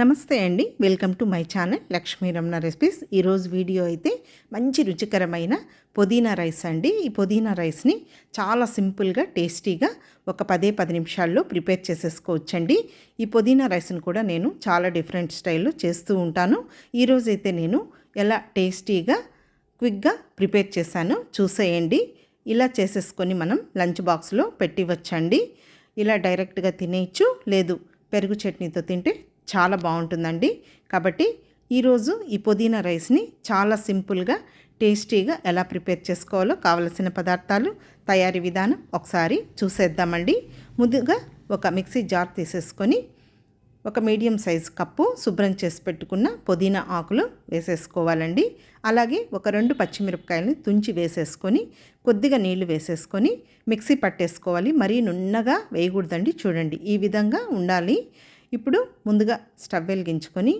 నమస్తే అండి. Welcome to my channel Lakshmi Ramana recipes ఈరోజు వీడియో అయితే మంచి రుచికరమైన పుదీనా రైస్ అండి. ఈ పుదీనా రైస్ని చాలా సింపుల్గా టేస్టీగా ఒక పదే పది నిమిషాల్లో ప్రిపేర్ చేసేసుకోవచ్చండి. ఈ పుదీనా రైస్ని కూడా నేను చాలా డిఫరెంట్ స్టైల్లో చేస్తూ ఉంటాను. ఈరోజు అయితే నేను ఎలా టేస్టీగా క్విక్గా ప్రిపేర్ చేశాను చూసేయండి. ఇలా చేసేసుకొని మనం లంచ్ బాక్స్లో పెట్టివచ్చండి ఇలా డైరెక్ట్గా తినేయచ్చు లేదు పెరుగు చట్నీతో తింటే చాలా బాగుంటుందండి. కాబట్టి ఈరోజు ఈ పుదీనా రైస్ని చాలా సింపుల్గా టేస్టీగా ఎలా ప్రిపేర్ చేసుకోవాలో కావలసిన పదార్థాలు తయారీ విధానం ఒకసారి చూసేద్దామండి. ముందుగా ఒక మిక్సీ జార్ తీసేసుకొని ఒక మీడియం సైజ్ కప్పు శుభ్రం చేసి పెట్టుకున్న పుదీనా ఆకులు వేసేసుకోవాలండి. అలాగే ఒక రెండు పచ్చిమిరపకాయలని తుంచి వేసేసుకొని కొద్దిగా నీళ్ళు వేసేసుకొని మిక్సీ పట్టేసుకోవాలి. మరీ నున్నగా వేయకూడదండి. చూడండి ఈ విధంగా ఉండాలి. ఇప్పుడు ముందుగా స్టవ్ వెలిగించుకొని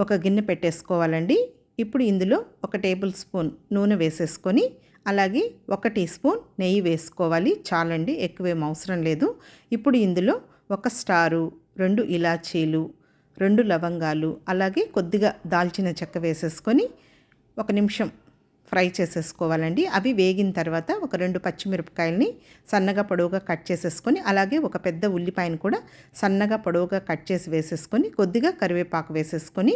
ఒక గిన్నె పెట్టేసుకోవాలండి. ఇప్పుడు ఇందులో ఒక టేబుల్ స్పూన్ నూనె వేసేసుకొని అలాగే ఒక టీ స్పూన్ నెయ్యి వేసుకోవాలి. చాలండి ఎక్కువేం అవసరం లేదు. ఇప్పుడు ఇందులో ఒక స్టారు రెండు ఇలాచీలు రెండు లవంగాలు అలాగే కొద్దిగా దాల్చిన చెక్క వేసేసుకొని ఒక నిమిషం ఫ్రై చేసేసుకోవాలండి. అవి వేగిన తర్వాత ఒక రెండు పచ్చిమిరపకాయలని సన్నగా పొడవుగా కట్ చేసేసుకొని అలాగే ఒక పెద్ద ఉల్లిపాయను కూడా సన్నగా పొడవుగా కట్ చేసి వేసేసుకొని కొద్దిగా కరివేపాకు వేసేసుకొని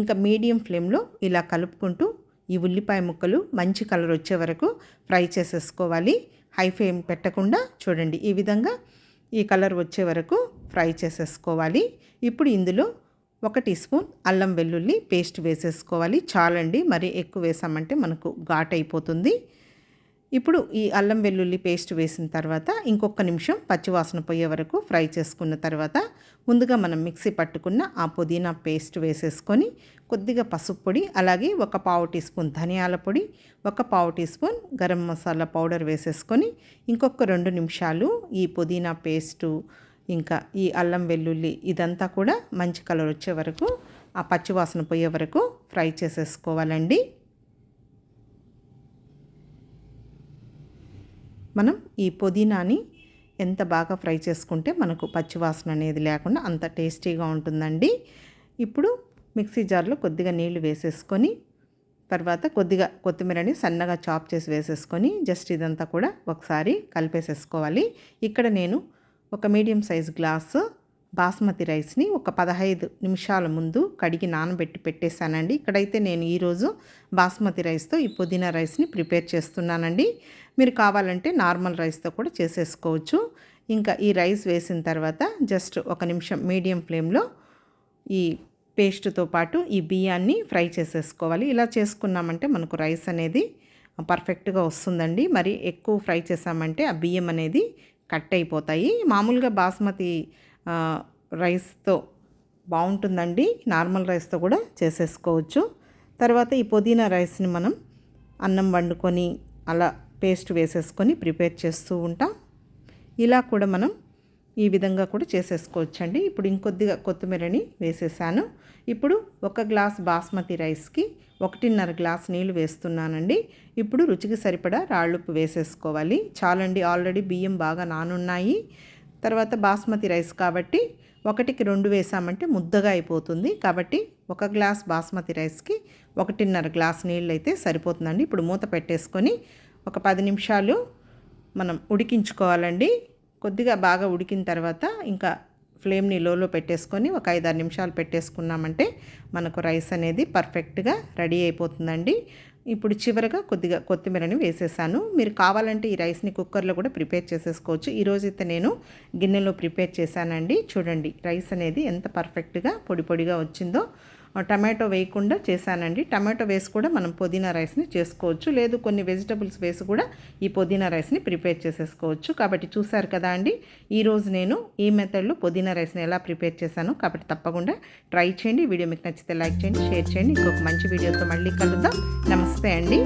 ఇంకా మీడియం ఫ్లేమ్లో ఇలా కలుపుకుంటూ ఈ ఉల్లిపాయ ముక్కలు మంచి కలర్ వచ్చే వరకు ఫ్రై చేసేసుకోవాలి. హై ఫ్లేమ్ పెట్టకుండా చూడండి ఈ విధంగా ఈ కలర్ వచ్చే వరకు ఫ్రై చేసేసుకోవాలి. ఇప్పుడు ఇందులో ఒక టీ స్పూన్ అల్లం వెల్లుల్లి పేస్ట్ వేసేసుకోవాలి. చాలండి మరి ఎక్కువ వేసామంటే మనకు ఘాట్ అయిపోతుంది ఇప్పుడు ఈ అల్లం వెల్లుల్లి పేస్ట్ వేసిన తర్వాత ఇంకొక నిమిషం పచ్చివాసన పోయే వరకు ఫ్రై చేసుకున్న తర్వాత ముందుగా మనం మిక్సీ పట్టుకున్న ఆ పుదీనా పేస్ట్ వేసేసుకొని కొద్దిగా పసుపు పొడి అలాగే ఒక పావు టీ స్పూన్ ధనియాల పొడి ఒక పావు teaspoon garam masala powder వేసేసుకొని ఇంకొక రెండు నిమిషాలు ఈ పుదీనా పేస్టు ఇంకా ఈ అల్లం వెల్లుల్లి ఇదంతా కూడా మంచి కలర్ వచ్చే వరకు ఆ పచ్చివాసన పోయే వరకు ఫ్రై చేసేసుకోవాలండి. మనం ఈ పుదీనాని ఎంత బాగా ఫ్రై చేసుకుంటే మనకు పచ్చివాసన అనేది లేకుండా అంత టేస్టీగా ఉంటుందండి. ఇప్పుడు మిక్సీ జార్లో కొద్దిగా నీళ్ళు వేసేసుకొని తర్వాత కొద్దిగా కొత్తిమీరని సన్నగా చాప్ చేసి వేసేసుకొని జస్ట్ ఇదంతా కూడా ఒకసారి కలిపేసేసుకోవాలి. ఇక్కడ నేను ఒక మీడియం సైజ్ గ్లాసు బాస్మతి రైస్ని ఒక పదహైదు నిమిషాల ముందు కడిగి నానబెట్టి పెట్టేశానండి. ఇక్కడైతే నేను ఈరోజు బాస్మతి రైస్తో ఈ పుదీనా రైస్ని ప్రిపేర్ చేస్తున్నానండి. మీరు కావాలంటే నార్మల్ రైస్తో కూడా చేసేసుకోవచ్చు. ఇంకా ఈ రైస్ వేసిన తర్వాత జస్ట్ ఒక నిమిషం మీడియం ఫ్లేమ్లో ఈ పేస్ట్తో పాటు ఈ బియ్యాన్ని ఫ్రై చేసేసుకోవాలి. ఇలా చేసుకున్నామంటే మనకు రైస్ అనేది పర్ఫెక్ట్గా వస్తుందండి. మరి ఎక్కువ ఫ్రై చేసామంటే ఆ బియ్యం అనేది కట్ అయిపోతాయి మామూలుగా బాస్మతి రైస్తో బాగుంటుందండి. నార్మల్ రైస్తో కూడా చేసేసుకోవచ్చు. తర్వాత ఈ పుదీనా రైస్ని మనం అన్నం వండుకొని అలా పేస్ట్ వేసేసుకొని ప్రిపేర్ చేస్తూ ఉంటాం. ఇలా కూడా మనం ఈ విధంగా కూడా చేసేసుకోవచ్చండి. ఇప్పుడు ఇంకొద్దిగా కొత్తిమీరని వేసేసాను. ఇప్పుడు ఒక గ్లాస్ బాస్మతి రైస్కి ఒకటిన్నర గ్లాస్ నీళ్ళు వేస్తున్నానండి. ఇప్పుడు రుచికి సరిపడా రాళ్ళుప్పు వేసేసుకోవాలి. చాలండి ఆల్రెడీ బియ్యం బాగా నానున్నాయి. తర్వాత బాస్మతి రైస్ కాబట్టి ఒకటికి రెండు వేసామంటే ముద్దగా అయిపోతుంది. కాబట్టి ఒక గ్లాస్ బాస్మతి రైస్కి ఒకటిన్నర గ్లాస్ నీళ్ళు అయితే సరిపోతుందండి. ఇప్పుడు మూత పెట్టేసుకొని ఒక పది నిమిషాలు మనం ఉడికించుకోవాలండి. కొద్దిగా బాగా ఉడికిన తర్వాత ఇంకా ఫ్లేమ్ని లోలో పెట్టేసుకొని ఒక ఐదారు నిమిషాలు పెట్టేసుకున్నామంటే మనకు రైస్ అనేది పర్ఫెక్ట్గా రెడీ అయిపోతుందండి. ఇప్పుడు చివరగా కొద్దిగా కొత్తిమీరని వేసేసాను. మీరు కావాలంటే ఈ రైస్ని కుక్కర్లో కూడా ప్రిపేర్ చేసేసుకోవచ్చు. ఈరోజైతే నేను గిన్నెలో ప్రిపేర్ చేశానండి. చూడండి రైస్ అనేది ఎంత పర్ఫెక్ట్గా పొడి పొడిగా వచ్చిందో. టమాటో వేయకుండా చేశానండి. టమాటో వేసి కూడా మనం పుదీనా రైస్ని చేసుకోవచ్చు. లేదు కొన్ని వెజిటబుల్స్ వేసి కూడా ఈ పుదీనా రైస్ని ప్రిపేర్ చేసేసుకోవచ్చు. కాబట్టి చూసారు కదా అండి ఈరోజు నేను ఈ మెథడ్లో పుదీనా రైస్ని ఎలా ప్రిపేర్ చేశాను. కాబట్టి తప్పకుండా ట్రై చేయండి. వీడియో మీకు నచ్చితే లైక్ చేయండి షేర్ చేయండి. ఇంకొక మంచి వీడియోతో మళ్ళీ కలుద్దాం. నమస్తే అండి.